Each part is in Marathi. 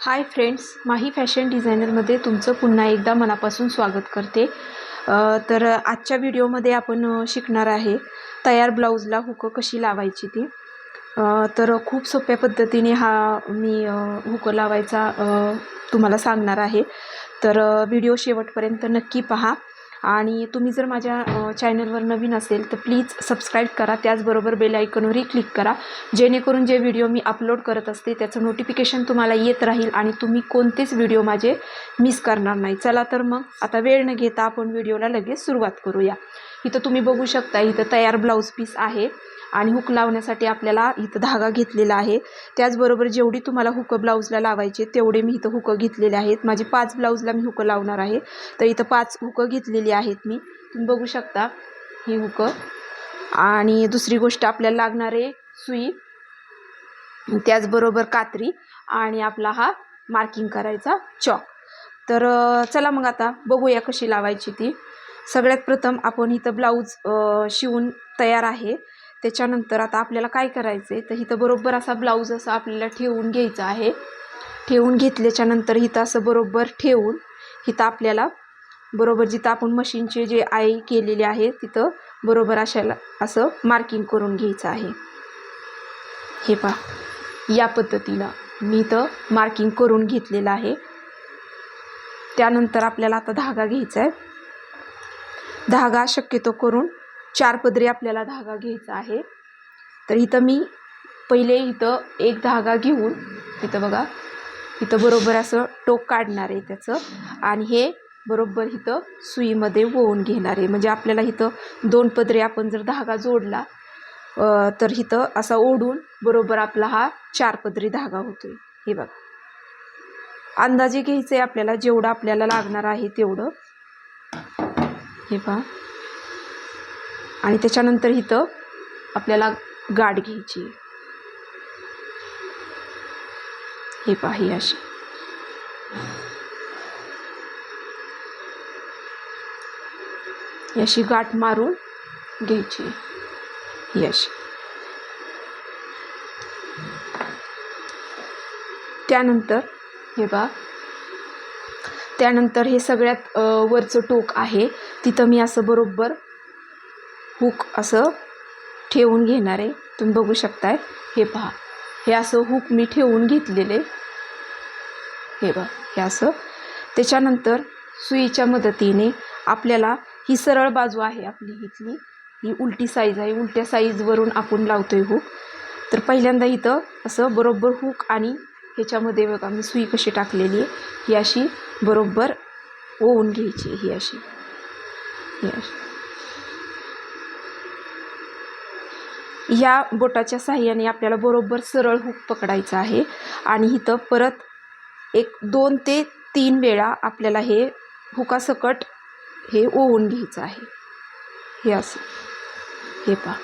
हाय फ्रेंड्स माही फॅशन डिझायनरमध्ये तुमचं पुन्हा एकदा मनापासून स्वागत करते. तर आजच्या व्हिडिओमध्ये आपण शिकणार आहे तयार ब्लाऊजला हुकं कशी लावायची ती. तर खूप सोप्या पद्धतीने हा मी हुकं लावायचा तुम्हाला सांगणार आहे. तर व्हिडिओ शेवटपर्यंत नक्की पहा. आणि तुम्ही जर माझ्या चॅनलवर नवीन असेल तर प्लीज सबस्क्राईब करा. त्याचबरोबर बेल आयकॉनवरही क्लिक करा. जेणेकरून जे व्हिडिओ मी अपलोड करत असते त्याचं नोटिफिकेशन तुम्हाला येत राहील आणि तुम्ही कोणतेच व्हिडिओ माझे मिस करणार नाही. चला तर मग आता वेळ न घेता आपण व्हिडिओला लगेच सुरुवात करूया. इथं तुम्ही बघू शकता इथं तयार ब्लाऊज पीस आहे. आणि हुक लावण्यासाठी आपल्याला इथं धागा घेतलेला आहे. त्याचबरोबर जेवढी तुम्हाला हुकं ब्लाऊजला लावायचे तेवढे मी इथं हुकं घेतलेले आहेत. माझे पाच ब्लाऊजला मी हुकं लावणार आहे. तर इथं पाच हुकं घेतलेली आहेत मी. तुम्ही बघू शकता ही हुकं. आणि दुसरी गोष्ट आपल्याला लागणारे सुई. त्याचबरोबर कात्री आणि आपला हा मार्किंग करायचा चॉक. तर चला मग आता बघूया कशी लावायची ती. सगळ्यात प्रथम आपण इथं ब्लाऊज शिवून तयार आहे. त्याच्यानंतर आता आपल्याला काय करायचं आहे तर इथं बरोबर असा ब्लाऊज असा आपल्याला ठेवून घ्यायचा आहे. ठेवून घेतल्याच्यानंतर इथं असं बरोबर ठेवून इथं आपल्याला बरोबर जिथं आपण मशीनचे जे आई केलेले आहे तिथं बरोबर अशाला असं मार्किंग करून घ्यायचं आहे. हे पहा. या पद्धतीनं मी इथं मार्किंग करून घेतलेलं आहे. त्यानंतर आपल्याला आता धागा घ्यायचा आहे धागा शक्यतो करून चार पदरी आपल्याला धागा घ्यायचा आहे. तर इथं मी पहिले इथं एक धागा घेऊन इथं बघा इथं बरोबर असं टोक काढणार आहे त्याचं. आणि हे बरोबर इथं सुईमध्ये वळून घेणार आहे. म्हणजे आपल्याला इथं दोन पदरी आपण जर धागा जोडला तर इथं असा ओढून बरोबर आपला हा चार पदरी धागा होतोय. हे बघा. अंदाजे घ्यायचं आहे आपल्याला जेवढं आपल्याला लागणार आहे तेवढं. हे पहा. आणि त्याच्यानंतर इथं आपल्याला गाठ घ्यायची. हे पाही अशी. अशी गाठ मारून घ्यायची. ही अशी. त्यानंतर हे बा त्यानंतर हे सगळ्यात वरचं टोक आहे. तिथं मी असं बरोबर हुक असं ठेवून घेणार आहे. तुम्ही बघू शकताय. हे पहा. हे असं हुक मी ठेवून घेतलेले हे बघा हे असं. त्याच्यानंतर सुईच्या मदतीने आपल्याला ही सरळ बाजू आहे आपली इथली. ही उलटी साईज आहे. उलट्या साईजवरून आपण लावतोय हुक तर पहिल्यांदा इथं असं बरोबर हुक आणि ह्याच्यामध्ये बघा मी सुई कशी टाकलेली आहे. ही अशी बरोबर ओवून घ्यायची ही अशी. ही अशी. ह्या बोटाच्या साह्याने आपल्याला बरोबर सरळ हुक पकडायचं आहे. आणि इथं परत एक दोन ते तीन वेळा आपल्याला हे हुकासकट हे ओवून घ्यायचं आहे. हे असं. हे पहा.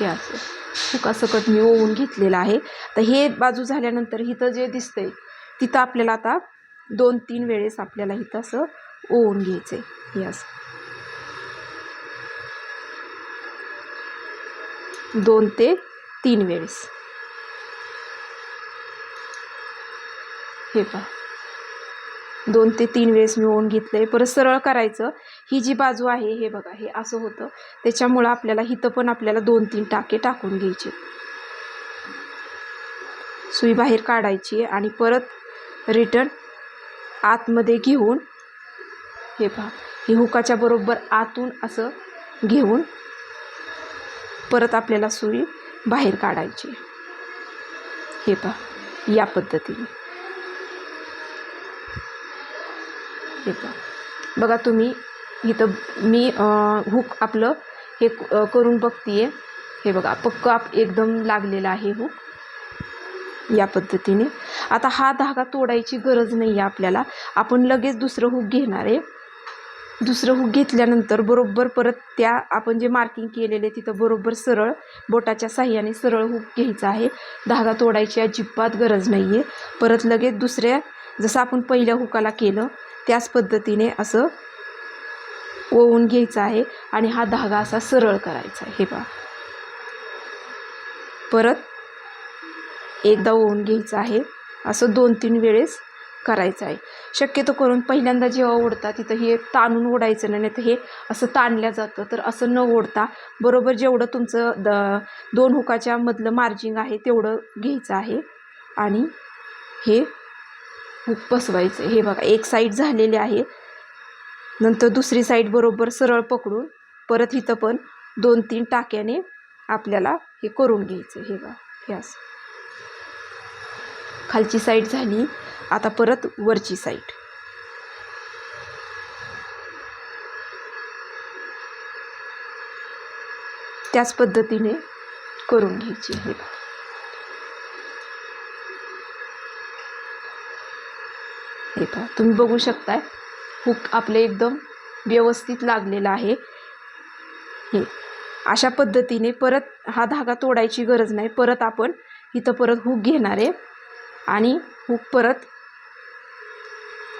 हे असं. हुकासकट मी ओवून घेतलेलं आहे. तर हे बाजू झाल्यानंतर इथं जे दिसतंय तिथं आपल्याला आता दोन तीन वेळेस आपल्याला इथं असं ओवून घ्यायचं आहे हे असं. दोन ते तीन वेळेस. हे पहा. दोन ते तीन वेळेस मिळवून घेतलं आहे परत सरळ करायचं. ही जी बाजू आहे हे बघा हे असं होतं. त्याच्यामुळं आपल्याला इथं पण आपल्याला दोन तीन टाके टाकून घ्यायचे. सुई बाहेर काढायची आणि परत रिटर्न आतमध्ये घेऊन हे पहा हे हुकाच्या बरोबर आतून असं घेऊन परत आपल्याला सुई बाहेर काढायची. हे पहा या पद्धतीने. हे पहा. बघा तुम्ही इथं मी हुक आपलं हे करून बघतीये. हे बघा पक्क आप एकदम लागलेलं आहे हुक. या पद्धतीने. आता हा धागा तोडायची गरज नाही आहे आपल्याला. आपण लगेच दुसरं हुक घेणार आहे. दुसरं हुक घेतल्यानंतर बरोबर परत त्या आपण जे मार्किंग केलेले तिथं बरोबर सरळ बोटाच्या साह्याने सरळ हुक घ्यायचा आहे. धागा तोडायची अजिबात गरज नाही आहे परत लगेच दुसऱ्या जसं आपण पहिल्या हुकाला केलं त्याच पद्धतीने असं ओवून घ्यायचं आहे आणि हा धागा असा सरळ करायचा आहे. हे पहा. परत एकदा ओवून घ्यायचं आहे. असं दोन तीन वेळेस करायचं आहे. शक्यतो करून पहिल्यांदा जेव्हा ओढता तिथं हे ताणून ओढायचं नाही तर हे असं ताणल्या जातं. तर असं न ओढता बरोबर जेवढं तुमचं द दोन हुकाच्या मधलं मार्जिंग आहे तेवढं घ्यायचं आहे. आणि हे हुक बसवायचं हे बघा एक साईड झालेली आहे. नंतर दुसरी साईड बरोबर सरळ पकडून परत इथं पण दोन तीन टाक्याने आपल्याला हे करून घ्यायचं हे बघा हे असं. खालची साईड झाली. आता परत वरची साईड त्याच पद्धतीने करून घ्यायची हे हे पहा तुम्ही बघू शकताय हुक आपले एकदम व्यवस्थित लागलेलं आहे. हे अशा पद्धतीने परत हा धागा तोडायची गरज नाही. परत आपण इथं परत हुक घेणार आहे आणि हुक परत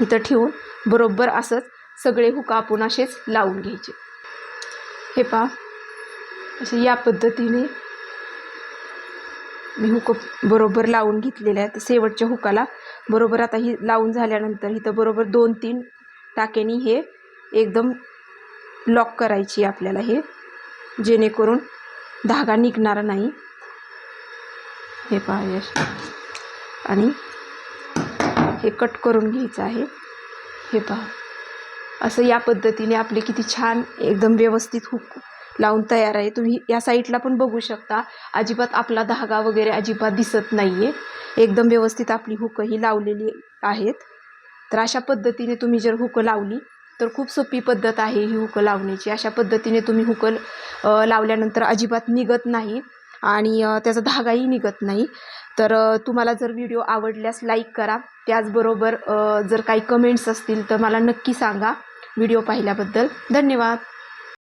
इथं ठेवून बरोबर असंच सगळे हुकं आपण असेच लावून घ्यायचे. हे पहा असे या पद्धतीने मी हुक बरोबर लावून घेतलेले आहेत. शेवटच्या हुकाला बरोबर आता ही लावून झाल्यानंतर इथं बरोबर दोन तीन टाक्यांनी हे एकदम लॉक करायची आपल्याला हे जेणेकरून धागा निघणार नाही. हे पहा आणि हे कट करून घ्यायचं आहे. हे पहा. असं या पद्धतीने आपले किती छान एकदम व्यवस्थित हुक लावून तयार आहे. तुम्ही या साईडला पण बघू शकता. अजिबात आपला धागा वगैरे अजिबात दिसत नाही आहे एकदम व्यवस्थित आपली हुकं ही लावलेली आहेत. तर अशा पद्धतीने तुम्ही जर हुकं लावली तर खूप सोपी पद्धत आहे ही हुकं लावण्याची. अशा पद्धतीने तुम्ही हुकं लावल्यानंतर अजिबात निघत नाही. आणि त्याचा धागाही निघत नाही. तर तुम्हाला जर व्हिडिओ आवडल्यास लाईक करा. त्याचबरोबर जर काही कमेंट्स असतील तर मला नक्की सांगा व्हिडिओ पाहिल्याबद्दल. धन्यवाद.